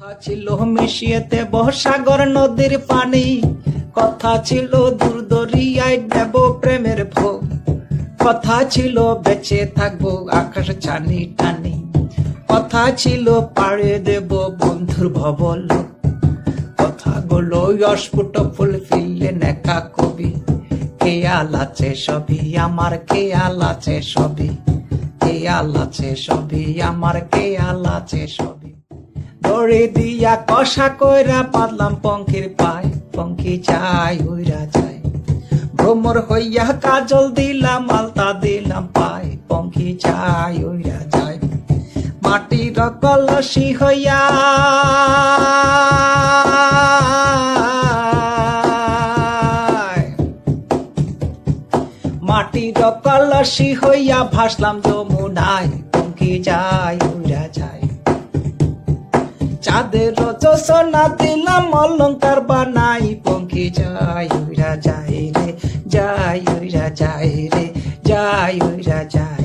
কথা ছিল মিশিয়েতে বহসাগর নদীর পানি। কথা ছিল দূর দেব প্রেমের ভোগ। কথা ছিল বেঁচে থাকব আকাশ ছানি টানি। কথা ছিল পাড়ে দেব বন্ধুর ভবল কথাগুলো অস্ফুট ফুল ফিরলেন একা কবি। খেয়াল আছে সবই, আমার খেয়াল আছে সবই। খেয়াল আছে সবই, আমার খেয়াল আছে সবই। দড়ি দিয়া কষা কইরা পাতলাম পঙ্খির পায়। পঙ্খি চাই উইরা যায়। ভ্রমর হইয়া কাজল দিলাম, আলতা দিলাম পায়। পঙ্খি চাই উইরা যায়। মাটির কলসি হইয়া মাটির কলসি হইয়া ভাসলাম যমুনায়। উইরা যায় চাঁদের রচনা দিলাম, অলঙ্কার বানাই, পঙ্খি যাই উইরা যাই রে, যাই উইরা যাই রে, যাই উইরা যাই